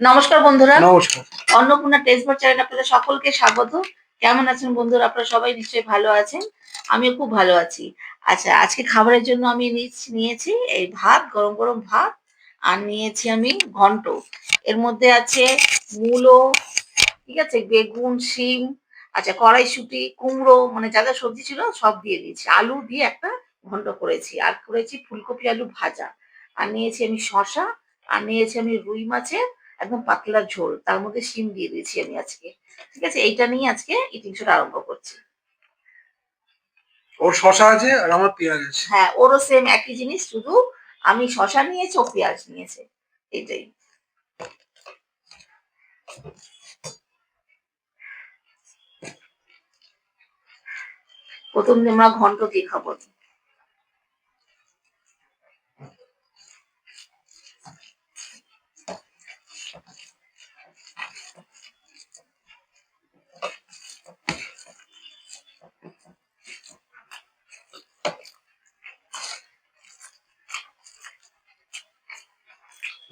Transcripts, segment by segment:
নমস্কার বন্ধুরা। নমস্কার। অন্নপূর্ণা টেস্ট বার চ্যানেল আপনাদের সকলকে স্বাগত। কেমন আছেন বন্ধুরা? আপনারা সবাই নিশ্চয়ই ভালো আছেন। আমিও খুব ভালো আছি। আচ্ছা আজকে খাবারের জন্য আমি নিয়েছি নিয়েছি এই ভাত গরম গরম ভাত আর নিয়েছি আমি ঘন্ট। এর মধ্যে আছে মূলো ঠিক আছে? বেগুন শিম আচ্ছা কড়াইশুটি কুমড়ো মানে যা যা সবজি ছিল সব দিয়ে দিয়েছি। আলু দিয়ে একটা ঘন্ট করেছি। আর করেছি ফুলকপি আলু ভাজা। আর নিয়েছি আমি শশা আর নিয়েছি আমি রুই মাছের একদম পাতলা ঝোল। তার মধ্যে শিম দিয়ে দিয়েছি আমি আজকে। ঠিক আছে? এইটা নিয়ে আজকে ইটিং শোটা আরম্ভ করছি। ওর শশা আছে আর আমার পেঁয়াজ আছে। হ্যাঁ ওরও সেম একই জিনিস শুধু আমি শশা নিয়েছি ও পেঁয়াজ নিয়েছে। এইটাই। প্রথম দিন আমরা ঘন্ট দিয়ে খাব।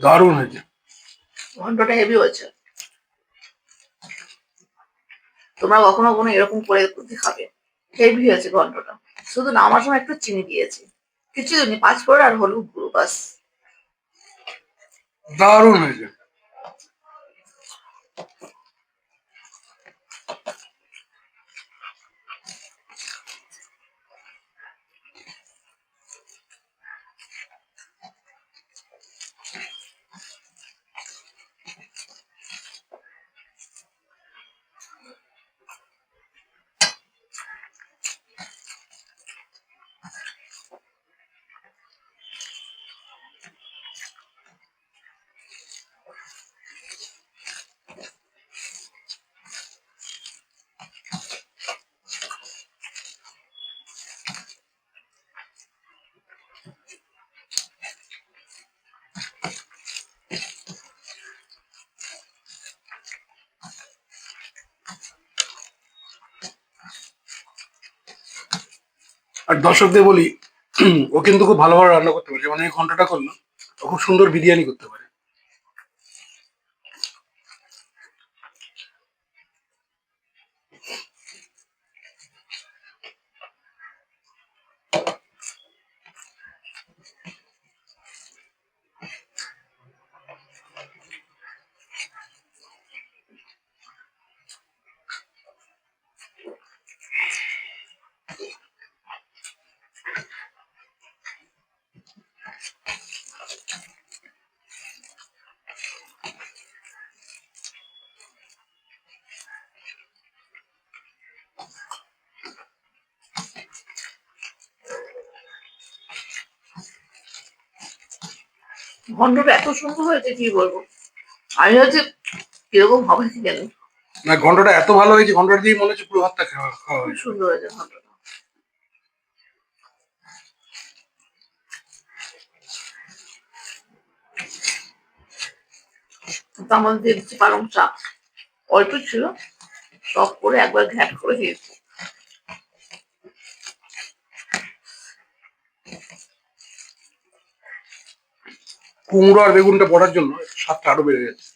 দারুণ হয়েছে। ঘন্টটা হেভি হয়েছে। তোমরা কখনো কোনো এরকম করে করতে খাবে? হেভি হয়েছে ঘন্টটা শুধু নামার সময় একটু চিনি দিয়েছি। কিছু দিনই পাঁচ করে আর হলুদ গুঁড়ো বাস। দারুণ হয়েছে। আর দর্শকদের বলি ও কিন্তু খুব ভালোভাবে রান্না করতে পারে। যেমন এই ঘন্টাটা করল খুব সুন্দর বিরিয়ানি করতে পারে। ঘন্টটা এত সুন্দর হয়েছে কি বলব? আমি হচ্ছে কীরকম হবে কি জানি। না ঘন্টাটা এত ভালো হয়েছে ঘন্টাটা দিয়ে মনে হচ্ছে পুরো ভাতটা খাওয়া খাওয়া খুব সুন্দর হয়েছে ঘন্টটা তার মধ্যে দিচ্ছি পালং শাক অল্প ছিল সব করে একবার ঘ্যাট করে দিয়েছি কুমড়ো আর বেগুনটা পড়ার জন্য স্বাদটা আরও বেড়ে গেছে।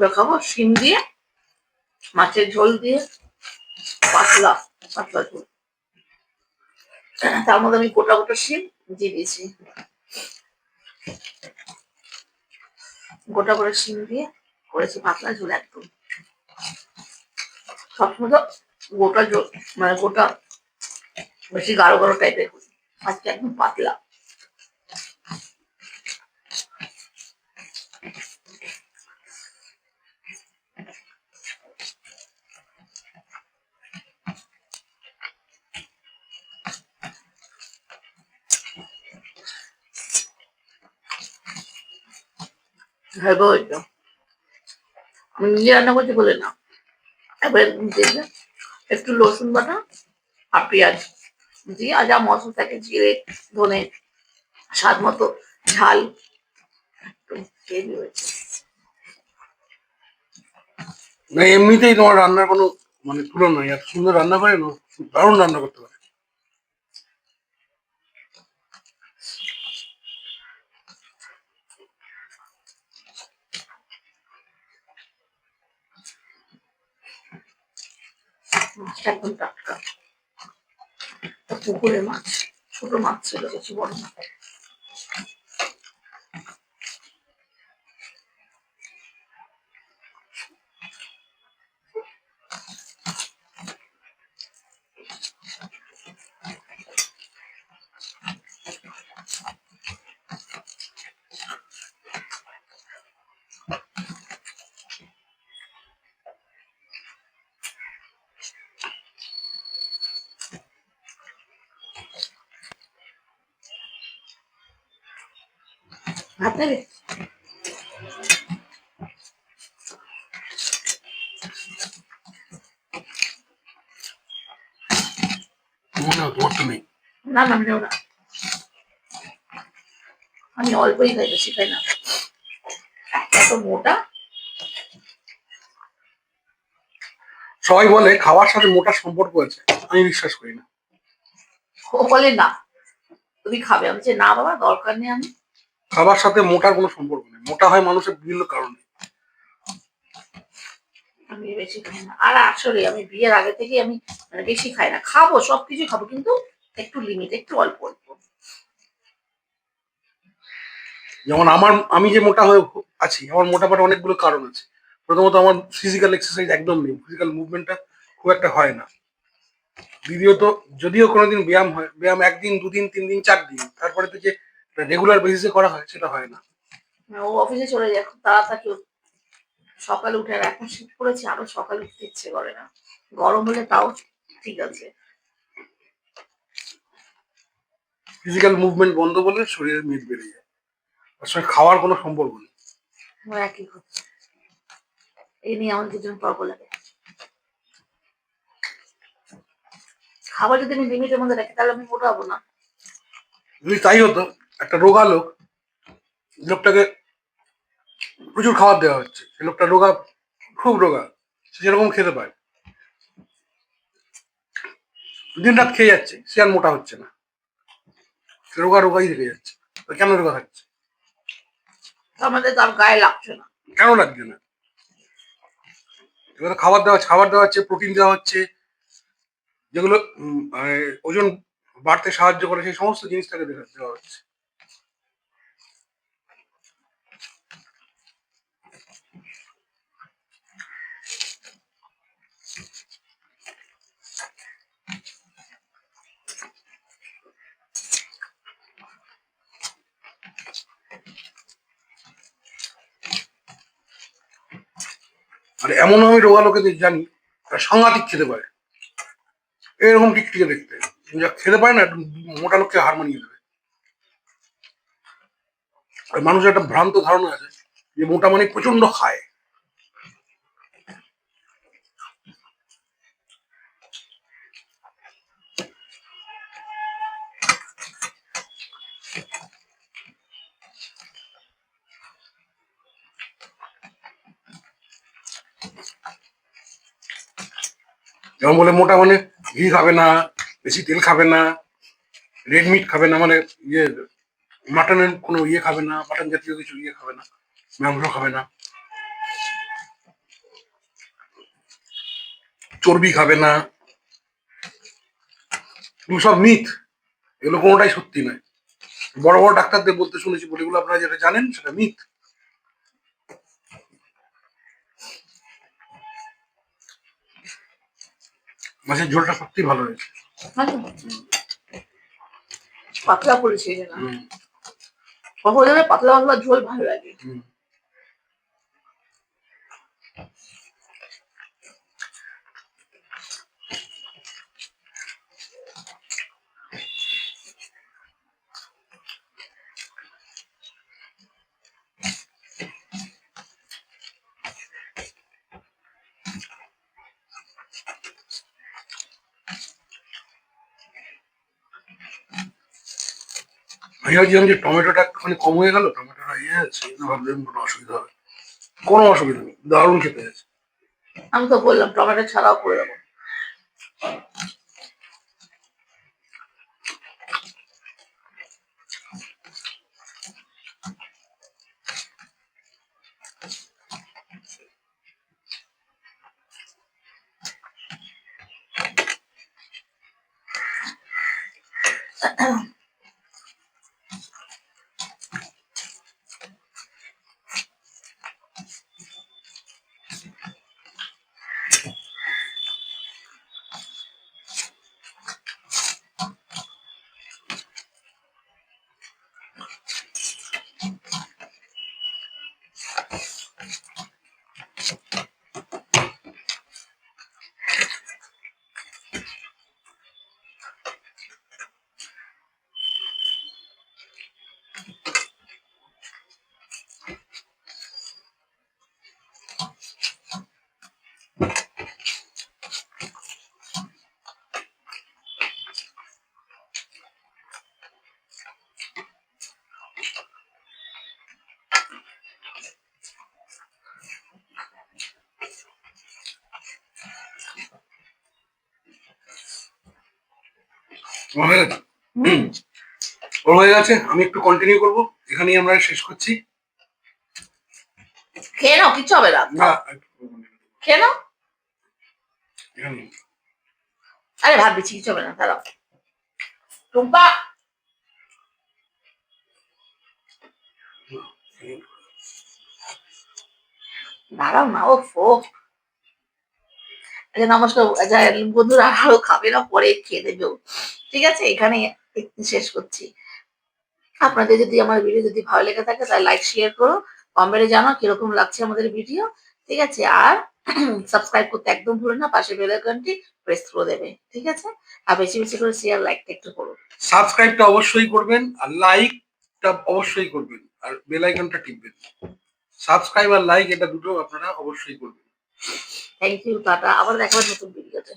এবার খাব, শিম দিয়ে, মাছের ঝোল দিয়ে, পাতলা পাতলা ঝোল। তার মধ্যে আমি গোটা গোটা শিম দিয়ে দিয়েছি। গোটা গোটা শিম দিয়ে করেছি পাতলা ঝোল একদম। সবসময় তো গোটা ঝোল মানে গোটা বেশি গাঢ় গাঢ় টাইপের করি। আজকে একদম পাতলা। ভালো হয়েছে আমি নিজে রান্না করতে বলে না এবার দেখবে একটু রসুন বাটা আর পেঁয়াজ। দিয়ে আর যা মশলা থাকে জিরে, ধনে, স্বাদ মতো ঝাল। না, এমনিতেই তোমার রান্নার কোনো মানে তুলনা নেই। এত সুন্দর রান্না করে না, দারুণ রান্না করতে পারে। মাছটা একদম টাটকা পুকুরের মাছ ছোট মাছ ছিল বেশি বড় না। ভাত নেবে না নেও না। আমি অল্পই খাই বেশি খাই না। এত মোটা। সবাই বলে খাওয়ার সাথে মোটা সম্পর্ক আছে। আমি বিশ্বাস করি না। ও বলে না। তুমি খাবে। আমি যে না বাবা দরকার নেই আমি। খাবার সাথে মোটার কোনো সম্পর্ক নেই। মোটা হয় মানুষের বিভিন্ন কারণে। আমি বেশি খাই না। আর আসলে আমি বিয়ের আগে থেকে আমি মানে বেশি খাই না। খাব সবকিছু খাব কিন্তু একটু লিমিট একটু অল্প অল্প। যেমন আমার আমি যে মোটা হয়ে আছি আমার মোটা পাটা অনেকগুলো কারণ আছে। প্রথমত আমার ফিজিক্যাল এক্সারসাইজ একদম নেই। ফিজিক্যাল মুভমেন্টটা খুব একটা হয় না। দ্বিতীয়ত যদিও কোনোদিন ব্যায়াম হয় ব্যায়াম একদিন দুদিন তিন দিন চার দিন তারপরে তো যে রেগুলার বেসিসে করা হয় সেটা হয় না। ও অফিসে চলে যায় খুব তাড়াতাড়ি সকালে উঠে আর এখন শীত পড়েছে আরও সকালে উঠতে ইচ্ছে করে না। গরম হলে তাও ঠিক আছে। ফিজিক্যাল মুভমেন্ট বন্ধ বলে শরীরের মেদ বেড়ে যায়। তার সঙ্গে খাওয়ার কোনো সম্পর্ক নেই। একই হচ্ছে এই নিয়ে আমার দুজন তর্ক লাগে। খাবার যদি আমি লিমিটের মধ্যে রাখি তাহলে আমি মোটা হব না। যদি তাই হতো একটা রোগা লোক লোকটাকে প্রচুর খাবার দেওয়া হচ্ছে। সে লোকটা রোগা খুব রোগা সে যেরকম খেতে পায়। দিন রাত খেয়ে যাচ্ছে সে আর মোটা হচ্ছে না। রোগা রোগাই থেকে যাচ্ছে। কেন রোগা থাকছে আমাদের তার গায়ে লাগছে না। কেন লাগছে না? এবার খাবার দেওয়া খাবার দেওয়া হচ্ছে প্রোটিন দেওয়া হচ্ছে। যেগুলো মানে ওজন বাড়তে সাহায্য করে সেই সমস্ত জিনিসটাকে দেওয়া হচ্ছে। আর এমন আমি রোগা লোকেদের জানি, তারা সাংঘাতিক খেতে পারে। এরকম টিকটিকে দেখতে। যা খেতে পারে না মোটা লোককে হার মানিয়ে দেবে। আর মানুষের একটা ভ্রান্ত ধারণা আছে যে মোটা মানে প্রচণ্ড খায়। যেমন বলে মোটা মানে ঘি খাবে না, বেশি তেল খাবে না রেড মিট খাবে না মানে ইয়ে মাটনের কোনো ইয়ে খাবে না মাটন জাতীয় কিছু ইয়ে খাবে না, মাংস খাবে না। চর্বি খাবে না। সব মিথ এগুলো কোনোটাই সত্যি নয়। বড় বড় ডাক্তারদের বলতে শুনেছি, বলে এগুলো আপনারা যেটা জানেন, সেটা মিথ মাছের ঝোলটা সত্যি ভালো হয়েছে। পাতলা পড়েছে পাতলা পাতলা ঝোল ভালো লাগে। আমি ভাবছিলাম যে টমেটোটা একটুখানি কম হয়ে গেল, টমেটোটা ইয়ে এই জন্য ভাবলাম কোনো অসুবিধা হবে কোনো অসুবিধা নেই, দারুণ খেতে আছে আমি তো বললাম, টমেটো ছাড়াও করে দেবো। আমার হয়ে গেছে ওর হয়ে গেছে আমি একটু কন্টিনিউ করব। এখানেই আমরা শেষ করছি। খেয়ে নাও কিচ্ছু হবে না। না খেয়ে নাও। আরে ভাত দিচ্ছি কিছু হবে না দাঁড়াও। টুম্পা! দাঁড়াও না ও ফো। আচ্ছা নমস্কার আচ্ছা বন্ধুরা, আরও খাবে না, পরে খেয়ে দেবে ঠিক আছে, এখানে শেষ করছি। আপনাদের যদি আমার ভিডিও যদি ভালো লেগে থাকে, তাহলে লাইক শেয়ার করো কমেন্টে জানাও কীরকম লাগছে আমাদের ভিডিও ঠিক আছে, আর সাবস্ক্রাইব করতে একদম ভুলো না, পাশে বেল আইকনটি প্রেস করে দেবে। ঠিক আছে? আর বেশি বেশি করে শেয়ার লাইকটা একটু করো। সাবস্ক্রাইবটা অবশ্যই করবেন, আর লাইকটা অবশ্যই করবেন, আর বেল আইকনটা টিপবেন। সাবস্ক্রাইব আর লাইক এটা দুটো আপনারা অবশ্যই করবেন। থ্যাংক ইউ টাটা আবার দেখা নতুন ভিডিওতে